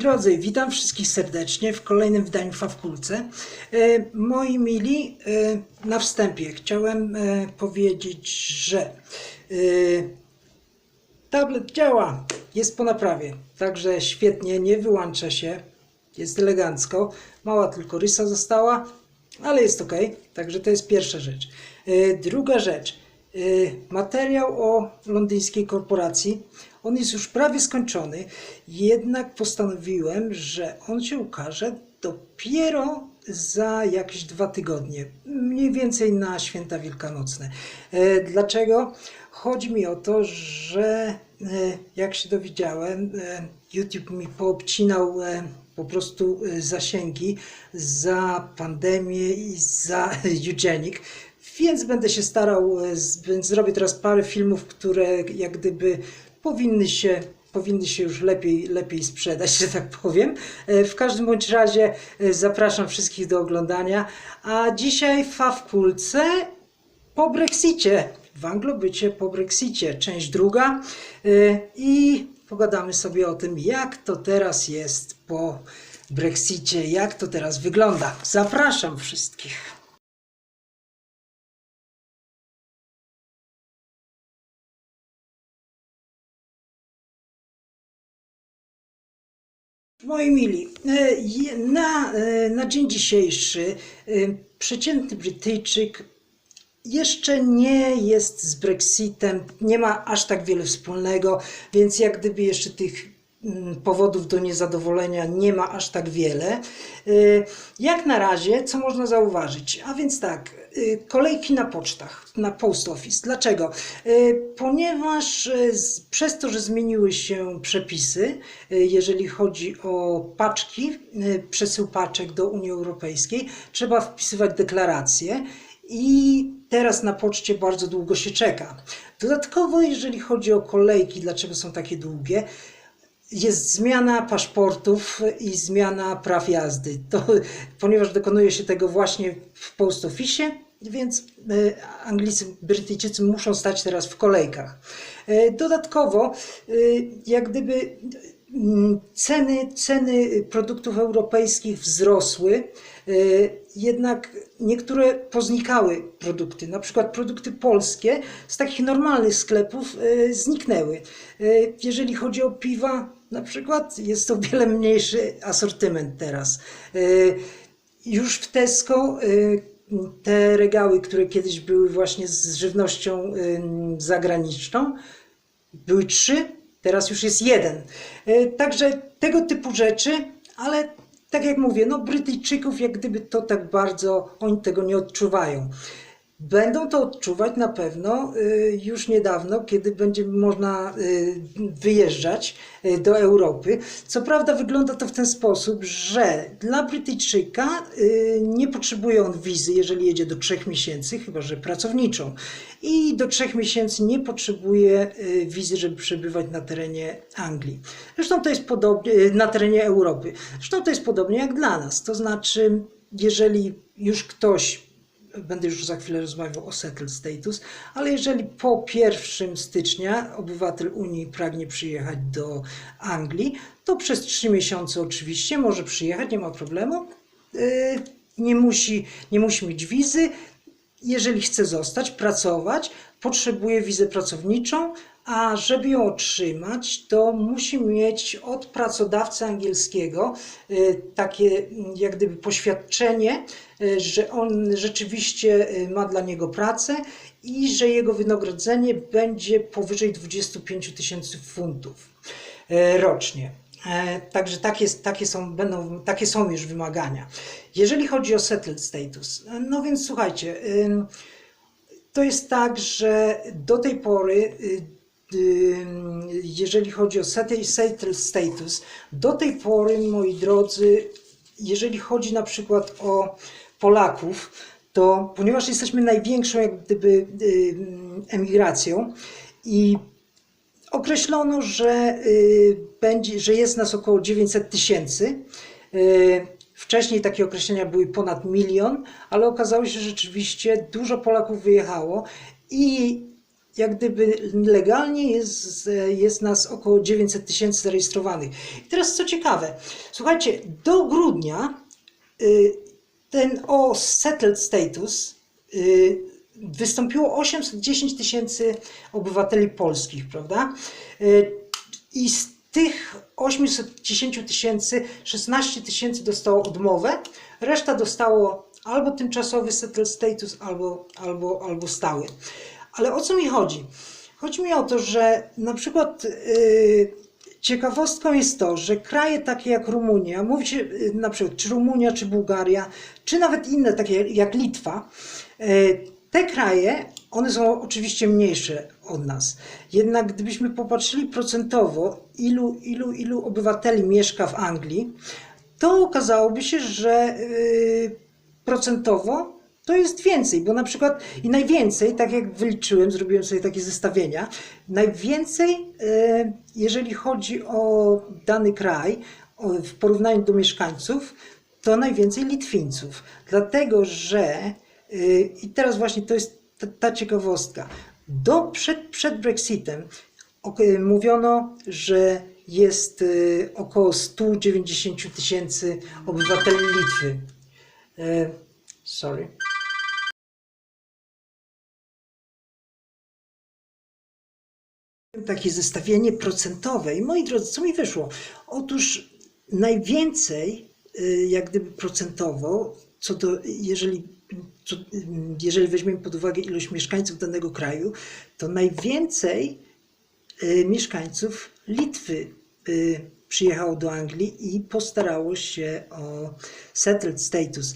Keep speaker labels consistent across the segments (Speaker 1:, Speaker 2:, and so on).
Speaker 1: drodzy, witam wszystkich serdecznie w kolejnym wydaniu Fawkulce. E, Moi mili, e, na wstępie chciałem e, powiedzieć, że tablet działa, jest po naprawie, także świetnie, nie wyłącza się, jest elegancko, mała tylko rysa została, ale jest ok, także to jest pierwsza rzecz. Druga rzecz, materiał o londyńskiej korporacji, on jest już prawie skończony, jednak postanowiłem, że on się ukaże dopiero za jakieś dwa tygodnie, mniej więcej na święta wielkanocne. E, Dlaczego? Chodzi mi o to, że e, jak się dowiedziałem, YouTube mi poobcinał po prostu zasięgi za pandemię i za eugenic, więc będę się starał, e, zrobię teraz parę filmów, które jak gdyby powinny się powinny się już lepiej, lepiej sprzedać, że tak powiem. E, W każdym bądź razie e, zapraszam wszystkich do oglądania. A dzisiaj fa w po Brexicie. W Anglobycie po Brexicie, część druga. I pogadamy sobie o tym, jak to teraz jest po Brexicie, jak to teraz wygląda. Zapraszam wszystkich. Moi mili, e, na, e, na dzień dzisiejszy e, przeciętny Brytyjczyk jeszcze nie jest z Brexitem, nie ma aż tak wiele wspólnego, więc jak gdyby jeszcze tych powodów do niezadowolenia nie ma aż tak wiele. Y, Jak na razie, co można zauważyć? A więc tak, y, kolejki na pocztach, na post office. Dlaczego? Y, Ponieważ przez to, że zmieniły się przepisy, jeżeli chodzi o paczki, przesył paczek do Unii Europejskiej, trzeba wpisywać deklaracje i teraz na poczcie bardzo długo się czeka. Dodatkowo, jeżeli chodzi o kolejki, dlaczego są takie długie, jest zmiana paszportów i zmiana praw jazdy. To, ponieważ dokonuje się tego właśnie w post office, więc e, Anglicy, Brytyjczycy muszą stać teraz w kolejkach. E, Dodatkowo, e, jak gdyby ceny, ceny produktów europejskich wzrosły, e, jednak niektóre poznikały produkty, na przykład produkty polskie z takich normalnych sklepów e, zniknęły. E, Jeżeli chodzi o piwa, na przykład jest to wiele mniejszy asortyment teraz. Już w Tesco te regały, które kiedyś były właśnie z żywnością zagraniczną, były trzy, teraz już jest jeden. E, Także tego typu rzeczy, ale tak jak mówię, no Brytyjczyków jak gdyby to tak bardzo, oni tego nie odczuwają. Będą to odczuwać na pewno y, już niedawno, kiedy będzie można y, wyjeżdżać y, do Europy. Co prawda wygląda to w ten sposób, że dla Brytyjczyka nie potrzebuje on wizy, jeżeli jedzie do trzech miesięcy, chyba że pracowniczą. I do trzech miesięcy nie potrzebuje wizy, żeby przebywać na terenie Anglii. Zresztą to jest podobnie na terenie Europy. Zresztą to jest podobnie jak dla nas. To znaczy, jeżeli już ktoś będę już za chwilę rozmawiał o settled status, ale jeżeli po 1 stycznia obywatel Unii pragnie przyjechać do Anglii, to przez 3 miesiące oczywiście może przyjechać, nie ma problemu. Yy, Nie musi, nie musi mieć wizy. Jeżeli chce zostać, pracować, potrzebuje wizę pracowniczą, a żeby ją otrzymać, to musi mieć od pracodawcy angielskiego y, takie mm, jak gdyby poświadczenie, y, że on rzeczywiście y, ma dla niego pracę i że jego wynagrodzenie będzie powyżej 25 000 tysięcy funtów rocznie. E, Także takie, takie, są, będą, takie są już wymagania. Jeżeli chodzi o settled status, e, no więc słuchajcie, to jest tak, że do tej pory, jeżeli chodzi o settled status, do tej pory, moi drodzy, jeżeli chodzi na przykład o Polaków, to ponieważ jesteśmy największą jak gdyby emigracją i określono, że, y, będzie, że jest nas około 900 tysięcy. Y, Wcześniej takie określenia były ponad milion, ale okazało się, że rzeczywiście dużo Polaków wyjechało i jak gdyby legalnie jest, jest nas około 900 tysięcy zarejestrowanych. I teraz co ciekawe, słuchajcie, do grudnia y, ten o settled status y, wystąpiło 810 tysięcy obywateli polskich, prawda? Y, I z tych 810 tysięcy 16 tysięcy dostało odmowę, reszta dostało albo tymczasowy settled status, albo, albo, albo stały. Ale o co mi chodzi? Chodzi mi o to, że na przykład yy, ciekawostką jest to, że kraje takie jak Rumunia, mówi się yy, na przykład czy Rumunia, czy Bułgaria, czy nawet inne takie jak Litwa, yy, te kraje, one są oczywiście mniejsze od nas. Jednak gdybyśmy popatrzyli procentowo, ilu, ilu, ilu obywateli mieszka w Anglii, to okazałoby się, że yy, procentowo to jest więcej, bo na przykład i najwięcej, tak jak wyliczyłem, zrobiłem sobie takie zestawienia, najwięcej, e, jeżeli chodzi o dany kraj, w porównaniu do mieszkańców, to najwięcej Litwińców. Dlatego, że e, i teraz właśnie to jest ta, ta ciekawostka. Do, przed, przed Brexitem mówiono, że jest e, około 190 tysięcy obywateli Litwy. Sorry. Takie zestawienie procentowe i moi drodzy, co mi wyszło? Otóż najwięcej, y, jak gdyby procentowo, co do, jeżeli, co, y, jeżeli weźmiemy pod uwagę ilość mieszkańców danego kraju, to najwięcej y, mieszkańców Litwy przyjechało do Anglii i postarało się o settled status,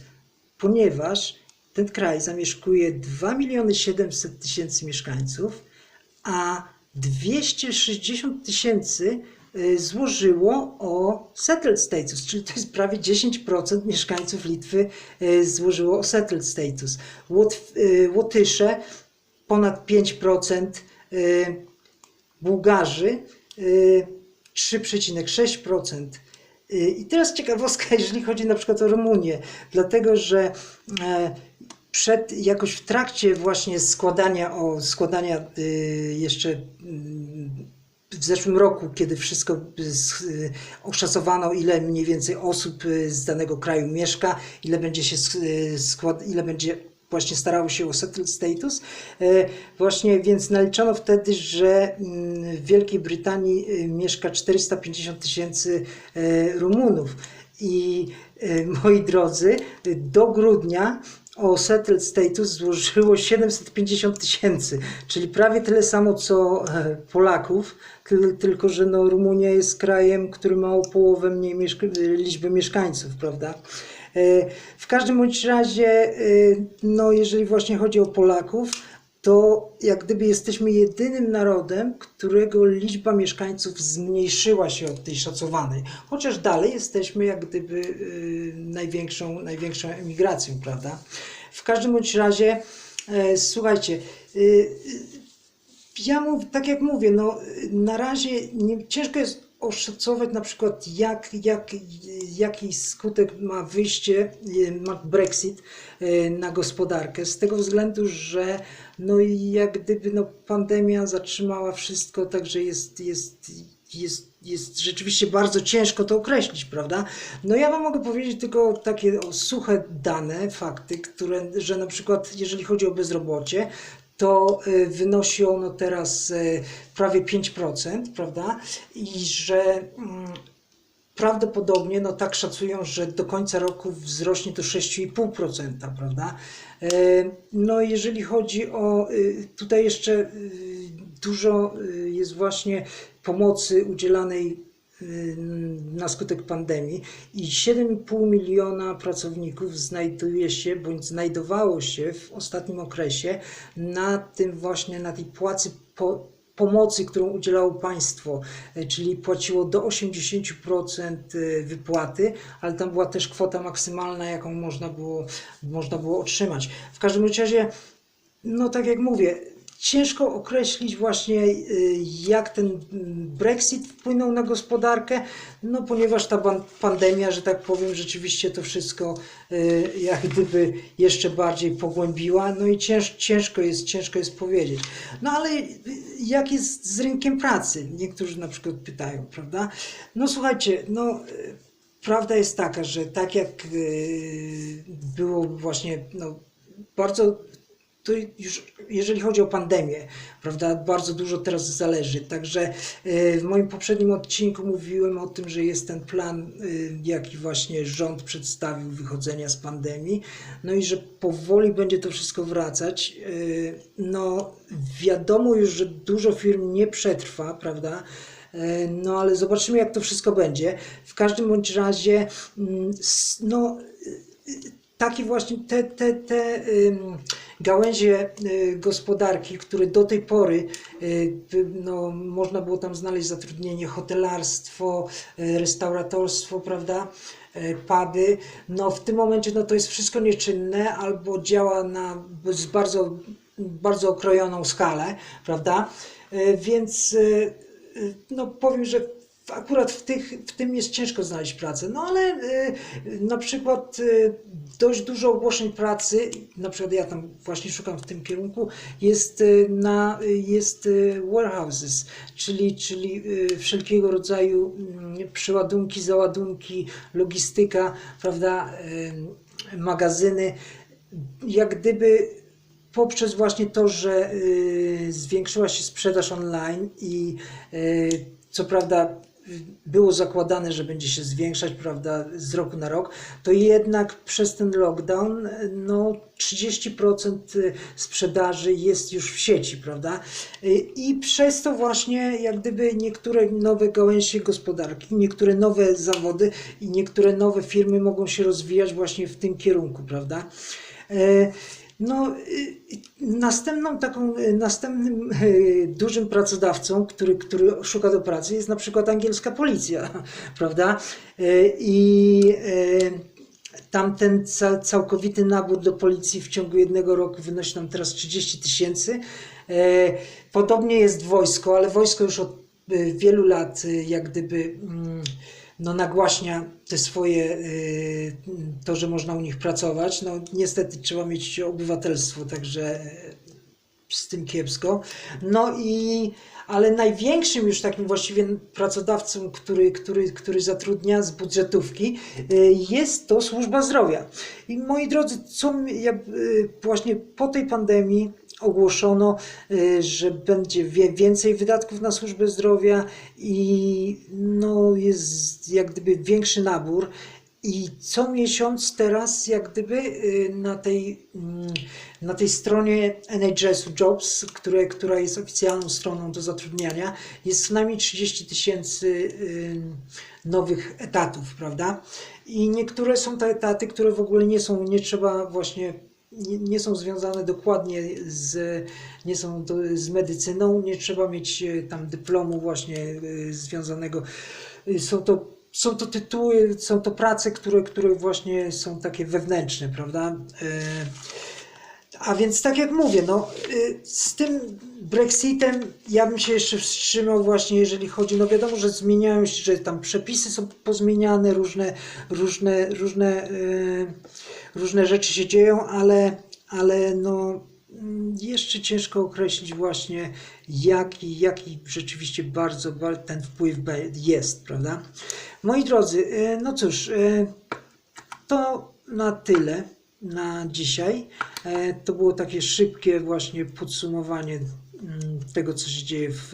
Speaker 1: ponieważ ten kraj zamieszkuje 2 miliony 700 tysięcy mieszkańców, a 260 tysięcy y, złożyło o settled status, czyli to jest prawie 10% mieszkańców Litwy y, złożyło o settled status. Y, Łotysze ponad 5%, y, Bułgarzy y, 3,6%. Y, I teraz ciekawostka, jeżeli chodzi na przykład o Rumunię, dlatego że e, przed, jakoś w trakcie właśnie składania, o, składania y, jeszcze mm, w zeszłym roku, kiedy wszystko y, oszacowano, ile mniej więcej osób y, z danego kraju mieszka, ile będzie się sk- y, skład, ile będzie właśnie starało się o settled status. Właśnie więc naliczono wtedy, że mm, w Wielkiej Brytanii y, mieszka 450 tysięcy Rumunów. I moi drodzy, do grudnia o settled status złożyło 750 tysięcy, czyli prawie tyle samo co e, Polaków, tyl- tylko że no, Rumunia jest krajem, który ma o połowę mniej mieszka- liczby mieszkańców, prawda? E, W każdym bądź razie, e, no jeżeli właśnie chodzi o Polaków, to jak gdyby jesteśmy jedynym narodem, którego liczba mieszkańców zmniejszyła się od tej szacowanej. Chociaż dalej jesteśmy jak gdyby y, największą, największą emigracją, prawda? W każdym bądź razie, e, słuchajcie, y, y, ja mów, tak jak mówię, no, na razie nie, ciężko jest oszacować na przykład jak, jak, jaki skutek ma wyjście, y, ma Brexit y, na gospodarkę, z tego względu, że no jak gdyby no, pandemia zatrzymała wszystko, także jest, jest, jest, jest rzeczywiście bardzo ciężko to określić, prawda? No ja Wam mogę powiedzieć tylko takie suche dane, fakty, które, że na przykład jeżeli chodzi o bezrobocie, to y, wynosi ono teraz y, prawie 5%, prawda? I że mm, prawdopodobnie, no tak szacują, że do końca roku wzrośnie to 6,5%, prawda? E, No jeżeli chodzi o, tutaj jeszcze dużo jest właśnie pomocy udzielanej na skutek pandemii i 7,5 miliona pracowników znajduje się bądź znajdowało się w ostatnim okresie na tym właśnie, na tej płacy po, pomocy, którą udzielało państwo, e, czyli płaciło do 80% wypłaty, ale tam była też kwota maksymalna, jaką można było, można było otrzymać. W każdym razie, no tak jak mówię, ciężko określić właśnie, y, jak ten Brexit wpłynął na gospodarkę, no ponieważ ta pan- pandemia, że tak powiem, rzeczywiście to wszystko y, jak gdyby jeszcze bardziej pogłębiła, no i cięż, ciężko, jest, ciężko jest powiedzieć. No ale y, jak jest z rynkiem pracy? Niektórzy na przykład pytają, prawda? No słuchajcie, no prawda jest taka, że tak jak było właśnie, no bardzo to już jeżeli chodzi o pandemię, prawda, bardzo dużo teraz zależy. Także y, w moim poprzednim odcinku mówiłem o tym, że jest ten plan, y, jaki właśnie rząd przedstawił wychodzenia z pandemii, no i że powoli będzie to wszystko wracać. Y, No wiadomo już, że dużo firm nie przetrwa, prawda? E, No ale zobaczymy, jak to wszystko będzie. W każdym bądź razie, mm, no, takie właśnie te, te, te gałęzie y, gospodarki, które do tej pory by- no, można było tam znaleźć zatrudnienie, hotelarstwo, y, restauratorstwo, prawda, puby, no w tym momencie no, to jest wszystko nieczynne albo działa na bardzo, bardzo okrojoną skalę, prawda, więc no powiem, że akurat w, tych, w tym jest ciężko znaleźć pracę. No ale y, na przykład y, dość dużo ogłoszeń pracy, na przykład ja tam właśnie szukam w tym kierunku, jest y, na y, jest y, warehouses, czyli, czyli y, wszelkiego rodzaju mm, przeładunki, załadunki, logistyka, prawda, y, magazyny. Jak gdyby poprzez właśnie to, że y, zwiększyła się sprzedaż online i y, co prawda y, było zakładane, że będzie się zwiększać, prawda, z roku na rok, to jednak przez ten lockdown y, no 30% sprzedaży jest już w sieci, prawda? Y, I przez to właśnie jak gdyby niektóre nowe gałęzie gospodarki, niektóre nowe zawody i niektóre nowe firmy mogą się rozwijać właśnie w tym kierunku, prawda? No, y, następną taką, y, następnym y, dużym pracodawcą, który, który szuka do pracy jest na przykład angielska policja, prawda? Y, I y, tam ten ca- całkowity nabór do policji w ciągu jednego roku wynosi nam teraz 30 tysięcy. Podobnie jest wojsko, ale wojsko już od y, wielu lat y, jak gdyby mm, no, nagłaśnia te swoje, y, to, że można u nich pracować. No niestety trzeba mieć obywatelstwo, także y, z tym kiepsko. No i ale największym już takim właściwie pracodawcą, który, który, który zatrudnia z budżetówki, y, jest to służba zdrowia. I moi drodzy, co ja, właśnie po tej pandemii ogłoszono, y, że będzie więcej wydatków na służbę zdrowia i no, jest jak gdyby większy nabór. I co miesiąc teraz, jak gdyby y, na tej, mm, na tej stronie NHS Jobs, które, która jest oficjalną stroną do zatrudniania, jest co najmniej 30 tysięcy y, nowych etatów, prawda? I niektóre są te etaty, które w ogóle nie są, nie trzeba właśnie, nie, nie są związane dokładnie z, nie są do, z medycyną, nie trzeba mieć y, tam dyplomu właśnie y, związanego. Y, Są to są to tytuły, są to prace, które, które właśnie są takie wewnętrzne, prawda? E, A więc tak jak mówię, no, z tym Brexitem ja bym się jeszcze wstrzymał właśnie, jeżeli chodzi, no wiadomo, że zmieniają się, że tam przepisy są pozmieniane, różne, różne, różne, różne rzeczy się dzieją, ale, ale no jeszcze ciężko określić właśnie jaki, jaki rzeczywiście bardzo ba- ten wpływ jest, prawda? Moi drodzy, y, no cóż, y, to na tyle na dzisiaj. E, To było takie szybkie właśnie podsumowanie mm, tego, co się dzieje w,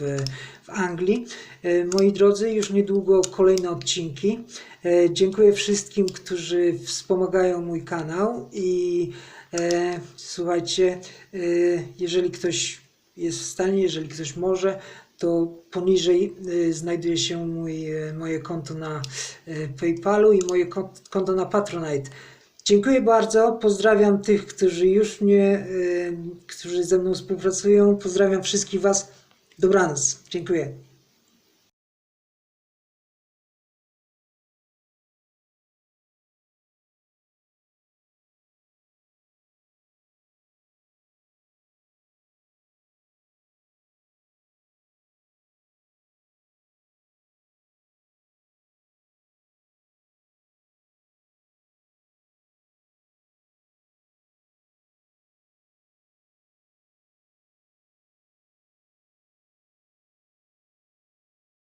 Speaker 1: w Anglii. E, Moi drodzy, już niedługo kolejne odcinki. E, Dziękuję wszystkim, którzy wspomagają mój kanał i e, słuchajcie, e, jeżeli ktoś jest w stanie, jeżeli ktoś może, to poniżej y, znajduje się mój, y, moje konto na y, PayPalu i moje kont- konto na Patronite. Dziękuję bardzo. Pozdrawiam tych, którzy już mnie, y, którzy ze mną współpracują. Pozdrawiam wszystkich Was. Dobranoc. Dziękuję.